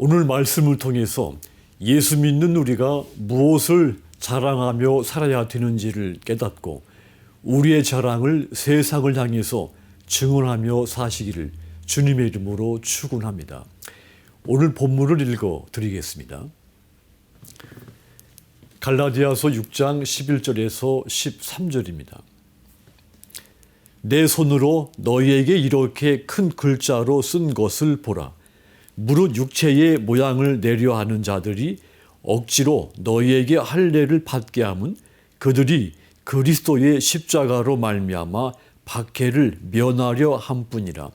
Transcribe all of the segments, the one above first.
오늘 말씀을 통해서 예수 믿는 우리가 무엇을 자랑하며 살아야 되는지를 깨닫고 우리의 자랑을 세상을 향해서 증언하며 사시기를 주님의 이름으로 축원합니다. 오늘 본문을 읽어 드리겠습니다. 갈라디아서 6장 11절에서 13절입니다. 내 손으로 너희에게 이렇게 큰 글자로 쓴 것을 보라. 무릇 육체의 모양을 내려 하는 자들이 억지로 너희에게 할례를 받게 함은 그들이 그리스도의 십자가로 말미암아 박해를 면하려 함뿐이라.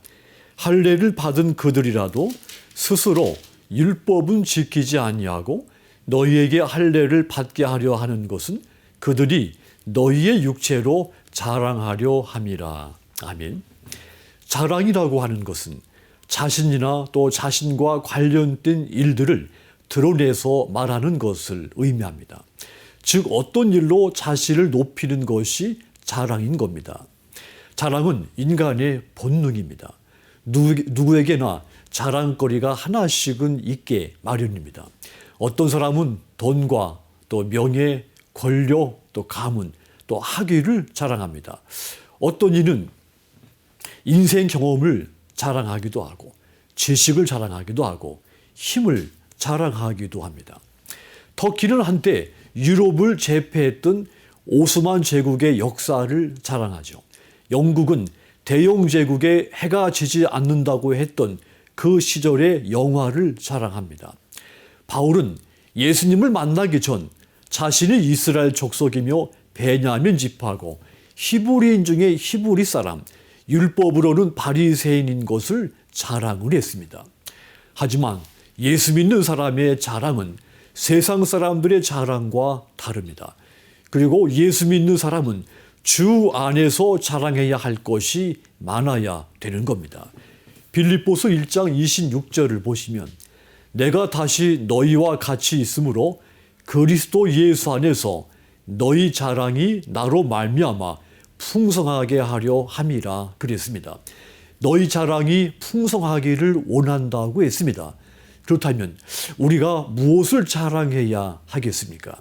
할례를 받은 그들이라도 스스로 율법은 지키지 아니하고 너희에게 할례를 받게 하려 하는 것은 그들이 너희의 육체로 자랑하려 함이라. 아멘. 자랑이라고 하는 것은 자신이나 또 자신과 관련된 일들을 드러내서 말하는 것을 의미합니다. 즉 어떤 일로 자신을 높이는 것이 자랑인 겁니다. 자랑은 인간의 본능입니다. 누구에게나 자랑거리가 하나씩은 있게 마련입니다. 어떤 사람은 돈과 또 명예, 권력, 또 가문, 또 학위를 자랑합니다. 어떤 이는 인생 경험을 자랑하기도 하고 지식을 자랑하기도 하고 힘을 자랑하기도 합니다. 터키는 한때 유럽을 제패했던 오스만 제국의 역사를 자랑하죠. 영국은 대영 제국에 해가 지지 않는다고 했던 그 시절의 영화를 자랑합니다. 바울은 예수님을 만나기 전 자신이 이스라엘 족속이며 베냐민 지파고 히브리인 중에 히브리 사람, 율법으로는 바리새인인 것을 자랑을 했습니다. 하지만 예수 믿는 사람의 자랑은 세상 사람들의 자랑과 다릅니다. 그리고 예수 믿는 사람은 주 안에서 자랑해야 할 것이 많아야 되는 겁니다. 빌립보서 1장 26절을 보시면 내가 다시 너희와 같이 있으므로 그리스도 예수 안에서 너희 자랑이 나로 말미암아 풍성하게 하려 함이라 그랬습니다. 너희 자랑이 풍성하기를 원한다고 했습니다. 그렇다면 우리가 무엇을 자랑해야 하겠습니까?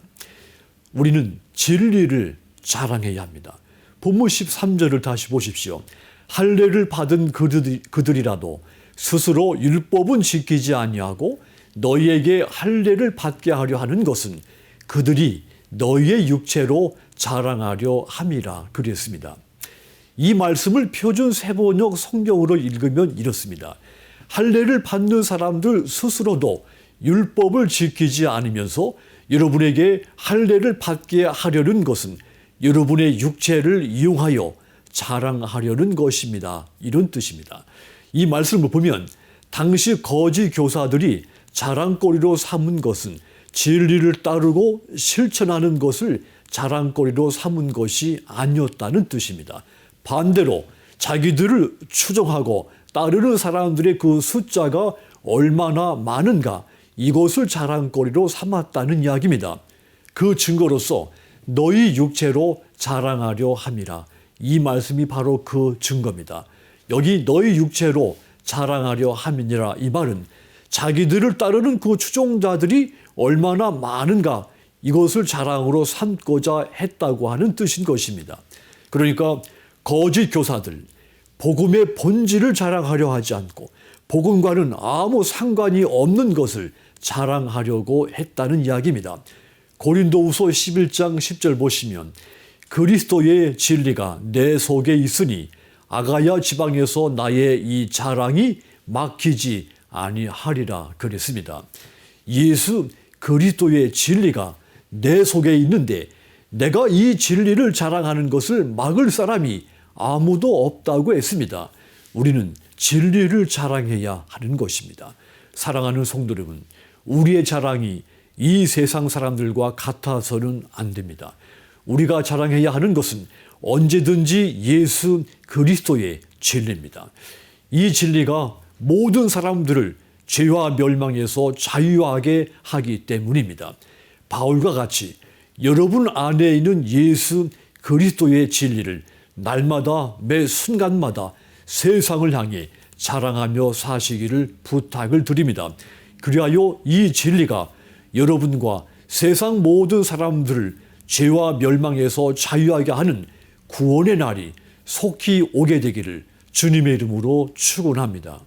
우리는 진리를 자랑해야 합니다. 본문 13절을 다시 보십시오. 할례를 받은 그들, 그들이라도 스스로 율법은 지키지 아니하고 너희에게 할례를 받게 하려 하는 것은 그들이 너희의 육체로 자랑하려 함이라 그랬습니다. 이 말씀을 표준 세번역 성경으로 읽으면 이렇습니다. 할례를 받는 사람들 스스로도 율법을 지키지 않으면서 여러분에게 할례를 받게 하려는 것은 여러분의 육체를 이용하여 자랑하려는 것입니다. 이런 뜻입니다. 이 말씀을 보면 당시 거지 교사들이 자랑거리로 삼은 것은 진리를 따르고 실천하는 것을 자랑거리로 삼은 것이 아니었다는 뜻입니다. 반대로 자기들을 추종하고 따르는 사람들의 그 숫자가 얼마나 많은가 이것을 자랑거리로 삼았다는 이야기입니다. 그 증거로서 너희 육체로 자랑하려 함이라. 이 말씀이 바로 그 증거입니다. 여기 너희 육체로 자랑하려 함이니라 이 말은 자기들을 따르는 그 추종자들이 얼마나 많은가 이것을 자랑으로 삼고자 했다고 하는 뜻인 것입니다. 그러니까 거짓 교사들, 복음의 본질을 자랑하려 하지 않고 복음과는 아무 상관이 없는 것을 자랑하려고 했다는 이야기입니다. 고린도후서 11장 10절 보시면 그리스도의 진리가 내 속에 있으니 아가야 지방에서 나의 이 자랑이 막히지 아니하리라 그랬습니다. 예수 그리스도의 진리가 내 속에 있는데 내가 이 진리를 자랑하는 것을 막을 사람이 아무도 없다고 했습니다. 우리는 진리를 자랑해야 하는 것입니다. 사랑하는 성도 여러분, 우리의 자랑이 이 세상 사람들과 같아서는 안 됩니다. 우리가 자랑해야 하는 것은 언제든지 예수 그리스도의 진리입니다. 이 진리가 모든 사람들을 죄와 멸망에서 자유하게 하기 때문입니다. 바울과 같이 여러분 안에 있는 예수 그리스도의 진리를 날마다 매 순간마다 세상을 향해 자랑하며 사시기를 부탁을 드립니다. 그리하여 이 진리가 여러분과 세상 모든 사람들을 죄와 멸망에서 자유하게 하는 구원의 날이 속히 오게 되기를 주님의 이름으로 축원합니다.